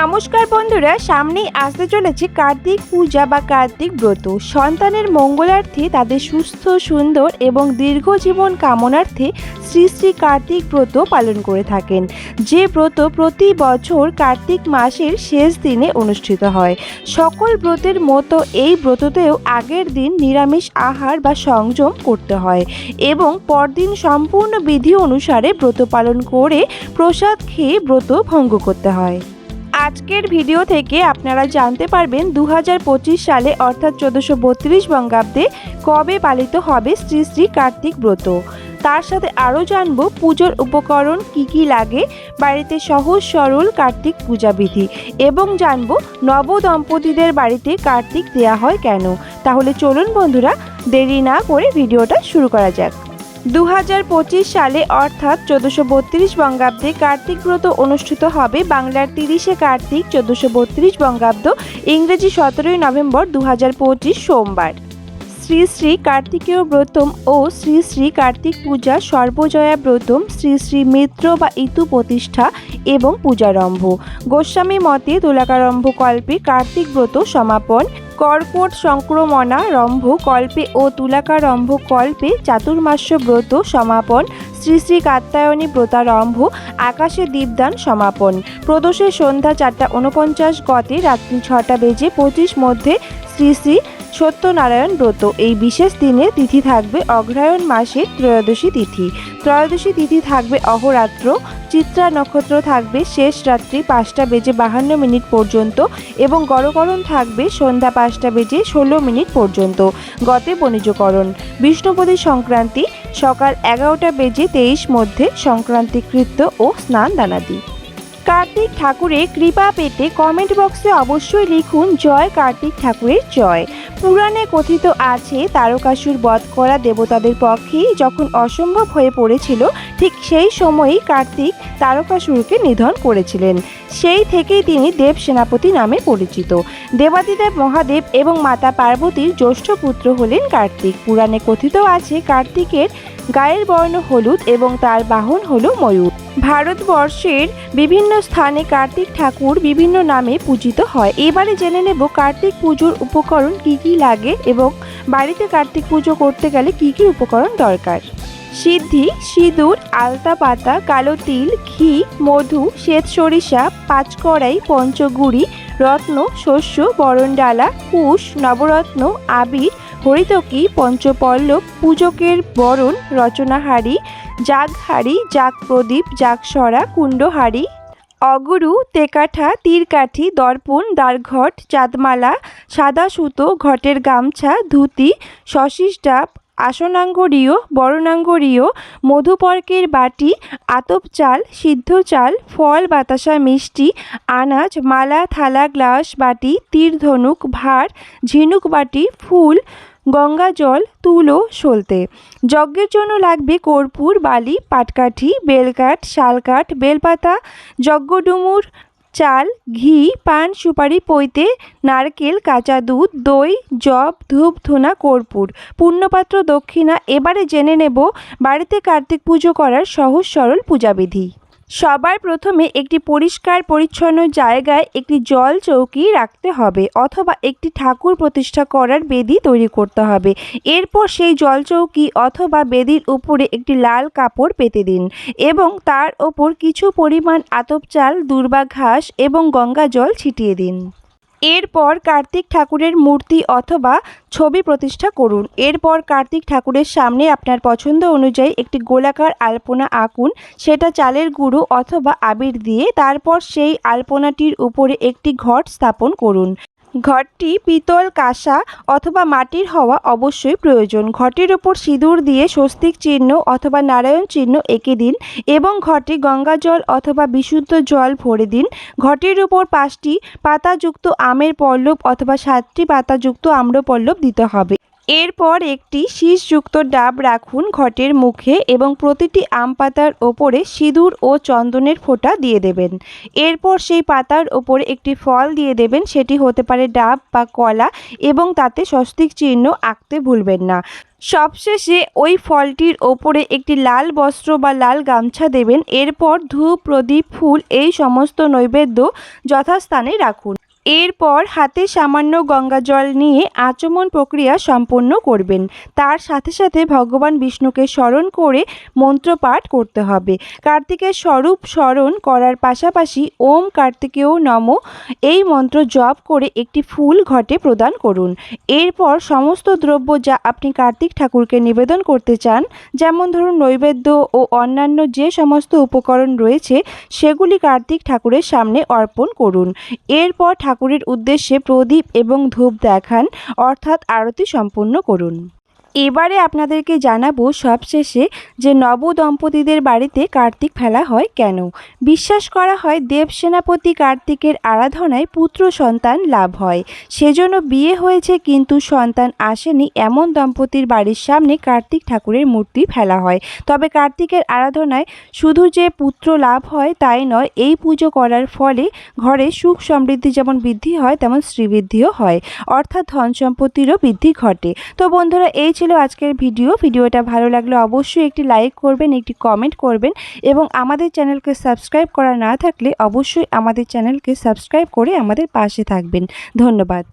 নমস্কার বন্ধুরা, সামনেই আসতে চলেছে কার্তিক পূজা বা কার্তিক ব্রত। সন্তানের মঙ্গলার্থে তাদের সুস্থ, সুন্দর এবং দীর্ঘ জীবন কামনার্থে শ্রী শ্রী কার্তিক ব্রত পালন করে থাকেন। যে ব্রত প্রতি বছর কার্তিক মাসের শেষ দিনে অনুষ্ঠিত হয়। সকল ব্রতের মতো এই ব্রততেও আগের দিন নিরামিষ আহার বা সংযম করতে হয় এবং পরদিন সম্পূর্ণ বিধি অনুসারে ব্রত পালন করে প্রসাদ খেয়ে ব্রত ভঙ্গ করতে হয়। আজকের ভিডিও থেকে আপনারা জানতে পারবেন দু হাজার পঁচিশ সালে অর্থাৎ চোদ্দোশো বত্রিশ বঙ্গাব্দে কবে পালিত হবে শ্রী শ্রী কার্তিক ব্রত। তার সাথে আরও জানব পুজোর উপকরণ কি কি লাগে, বাড়িতে সহজ সরল কার্তিক পূজাবিধি এবং জানব নব দম্পতিদের বাড়িতে কার্তিক দেয়া হয় কেন। তাহলে চলুন বন্ধুরা, দেরি না করে ভিডিওটা শুরু করা যাক। দু হাজার পঁচিশ সালে অর্থাৎ চোদ্দোশো বত্রিশ বঙ্গাব্দে কার্তিক ব্রত অনুষ্ঠিত হবে। বাংলার তিরিশে কার্তিক চোদ্দোশো বত্রিশ বঙ্গাব্দ ইংরেজি সতেরোই নভেম্বর দু হাজার পঁচিশ সোমবার। শ্রী শ্রী কার্তিকেয় ব্রতম ও শ্রী শ্রী কার্তিক পূজা সর্বজয়া ব্রতম শ্রী শ্রী মিত্র বা ইতু প্রতিষ্ঠা এবং পূজারম্ভ। গোস্বামী মতে, তুলাকারম্ভ কল্পে কার্তিক ব্রত সমাপন কর্কট সংক্রমণা রম্ভ কল্পে ও তুলাকারম্ভ কল্পে চাতুর্মাস্য ব্রত সমাপন, শ্রী শ্রী কাত্যায়নী ব্রতারম্ভ, আকাশে দীপদান সমাপন। প্রদোষে সন্ধ্যা চারটা উনপঞ্চাশ গতে রাত্রি ছটা বেজে পঁচিশ মধ্যে শ্রী শ্রী সত্যনারায়ণ ব্রত। এই বিশেষ দিনে তিথি থাকবে অগ্রহায়ণ মাসের ত্রয়োদশী তিথি। ত্রয়োদশী তিথি থাকবে অহরাত্র চিত্রা নক্ষত্র থাকবে শেষ রাত্রি পাঁচটা বেজে বাহান্ন মিনিট পর্যন্ত এবং গড়করণ থাকবে সন্ধ্যা পাঁচটা বেজে ষোলো মিনিট পর্যন্ত। গতে বণিজকরণ। বিষ্ণুপদী সংক্রান্তি সকাল এগারোটা বেজে তেইশ মধ্যে সংক্রান্তি কৃত্য ও স্নান দানাদি কার্তিক ঠাকুরের কৃপা পেতে কমেন্ট বক্সে অবশ্যই লিখুন, জয় কার্তিক ঠাকুরের জয়। পুরাণে কথিত আছে, তারকাসুর বধ করা দেবতাদের পক্ষে যখন অসম্ভব হয়ে পড়েছিল, ঠিক সেই সময়ই কার্তিক তারকাসুরকে নিধন করেছিলেন। সেই থেকেই তিনি দেব সেনাপতি নামে পরিচিত। দেবাদিদেব মহাদেব এবং মাতা পার্বতীর জ্যৈষ্ঠ পুত্র হলেন কার্তিক। পুরাণে কথিত আছে, কার্তিকের গায়ের বর্ণ হলুদ এবং তার বাহন হল ময়ূর। ভারতবর্ষের বিভিন্ন স্থানে কার্তিক ঠাকুর বিভিন্ন নামে পূজিত হয়। এবারে জেনে নেব কার্তিক পুজোর উপকরণ কি কি লাগে এবং বাড়িতে কার্তিক পুজো করতে গেলে কি কি উপকরণ দরকার? সিদ্ধি, সিঁদুর আলতা পাতা কালো তিল, ঘি, মধু, শ্বেত সরিষা, পাঁচকড়াই, পঞ্চগুড়ি, রত্ন, শস্য, বরণডালা, কুশ, নবরত্ন, আবির, হরিতকি, পঞ্চপল্লব, পূজকের বরণ, রচনাহারি জাগহারি জাগ প্রদীপ জাগসরা কুণ্ডহারি অগুরু, তেকাঠা, তীরকাঠি, দর্পণ, দ্বারঘট, চাঁদমালা, সাদা সুতো, ঘটের গামছা, ধুতি শশিস ডাব আসনাঙ্গরীয়, বরণাঙ্গরীয়, মধুপর্কের বাটি, আতপ চাল, সিদ্ধ চাল, ফল, বাতাসা মিষ্টি, আনাজ, মালা, থালা, গ্লাস, বাটি, তীর ধনুক, ভার, ঝিনুক বাটি, ফুল গঙ্গা জল, তুলো সলতে যজ্ঞের জন্য লাগবে কর্পূর, বালি, পাটকাঠি, বেলকাঠ, শালকাঠ, বেলপাতা, যজ্ঞডুমুর, চাল, ঘি, পান, সুপারি, পৈতে, নারকেল, কাঁচা দুধ, দই জব ধূপ, ধুনা, কর্পূর। পূর্ণপাত্র দক্ষিণা, এবারে জেনে নেব বাড়িতে কার্তিক পুজো করার সহজ সরল পূজাবিধি। সবার প্রথমে একটি পরিষ্কার, পরিচ্ছন্ন জায়গায় একটি জল চৌকি রাখতে হবে অথবা একটি ঠাকুর প্রতিষ্ঠা করার বেদি তৈরি করতে হবে। এরপর সেই জল চৌকি অথবা বেদির উপরে একটি লাল কাপড় পেতে দিন এবং তার ওপর কিছু পরিমাণ আতপ চাল, দুর্বা ঘাস এবং গঙ্গা জল ছিটিয়ে দিন। এরপর কার্তিক ঠাকুরের মূর্তি অথবা ছবি প্রতিষ্ঠা করুন। এরপর কার্তিক ঠাকুরের সামনে আপনার পছন্দ অনুযায়ী একটি গোলাকার আলপনা আঁকুন। সেটা চালের গুঁড়ো অথবা আবির দিয়ে, তারপর সেই আলপনাটির উপরে একটি ঘট স্থাপন করুন। ঘরটি পিতল, কাঁসা অথবা মাটির হওয়া অবশ্যই প্রয়োজন। ঘটের ওপর সিঁদুর দিয়ে স্বস্তিক চিহ্ন অথবা নারায়ণ চিহ্ন এঁকে দিন এবং ঘরটি গঙ্গা জল অথবা বিশুদ্ধ জল ভরে দিন। ঘটের উপর পাঁচটি পাতাযুক্ত আমের পল্লব অথবা সাতটি পাতাযুক্ত আম্রপল্লব দিতে হবে। এরপর একটি শীষযুক্ত ডাব রাখুন ঘটের মুখে এবং প্রতিটি আম পাতার ওপরে সিঁদুর ও চন্দনের ফোঁটা দিয়ে দেবেন। এরপর সেই পাতার ওপরে একটি ফল দিয়ে দেবেন, সেটি হতে পারে ডাব বা কলা এবং তাতে স্বস্তিক চিহ্ন আঁকতে ভুলবেন না। সবশেষে ওই ফলটির ওপরে একটি লাল বস্ত্র বা লাল গামছা দেবেন। এরপর ধূপ, প্রদীপ, ফুল এই সমস্ত নৈবেদ্য যথাস্থানে রাখুন। এরপর হাতে সামান্য গঙ্গা জল নিয়ে আচমন প্রক্রিয়া সম্পন্ন করবেন। তার সাথে সাথে ভগবান বিষ্ণুকে স্মরণ করে মন্ত্রপাঠ করতে হবে। কার্তিকের স্বরূপ স্মরণ করার পাশাপাশি ওম কার্তিকেয় নম এই মন্ত্র জপ করে একটি ফুল ঘটে প্রদান করুন। এরপর সমস্ত দ্রব্য যা আপনি কার্তিক ঠাকুরকে নিবেদন করতে চান, যেমন ধরুন নৈবেদ্য ও অন্যান্য যে সমস্ত উপকরণ রয়েছে, সেগুলি কার্তিক ঠাকুরের সামনে অর্পণ করুন। এরপর ঠাকুরের উদ্দেশ্যে প্রদীপ এবং ধূপ দেখান অর্থাৎ আরতি সম্পূর্ণ করুন। এবারে আপনাদেরকে জানাব সবশেষে যে নব দম্পতিদের বাড়িতে কার্তিক ফেলা হয় কেন? বিশ্বাস করা হয় দেব সেনাপতি কার্তিকের আরাধনায় পুত্র সন্তান লাভ হয়। সেজন্য বিয়ে হয়েছে কিন্তু সন্তান আসেনি এমন দম্পতির বাড়ির সামনে কার্তিক ঠাকুরের মূর্তি ফেলা হয়। তবে কার্তিকের আরাধনায় শুধু যে পুত্র লাভ হয় তাই নয়, এই পুজো করার ফলে ঘরে সুখ সমৃদ্ধি যেমন বৃদ্ধি হয় তেমন শ্রীবৃদ্ধিও হয়। অর্থাৎ ধন সম্পত্তিরও বৃদ্ধি ঘটে। তো বন্ধুরা, এই ছিল আজকের ভিডিও। ভিডিওটা ভালো লাগলে অবশ্যই একটি লাইক করবেন, একটি কমেন্ট করবেন এবং আমাদের চ্যানেলকে সাবস্ক্রাইব করা না থাকলে অবশ্যই আমাদের চ্যানেলকে সাবস্ক্রাইব করে আমাদের পাশে থাকবেন। ধন্যবাদ।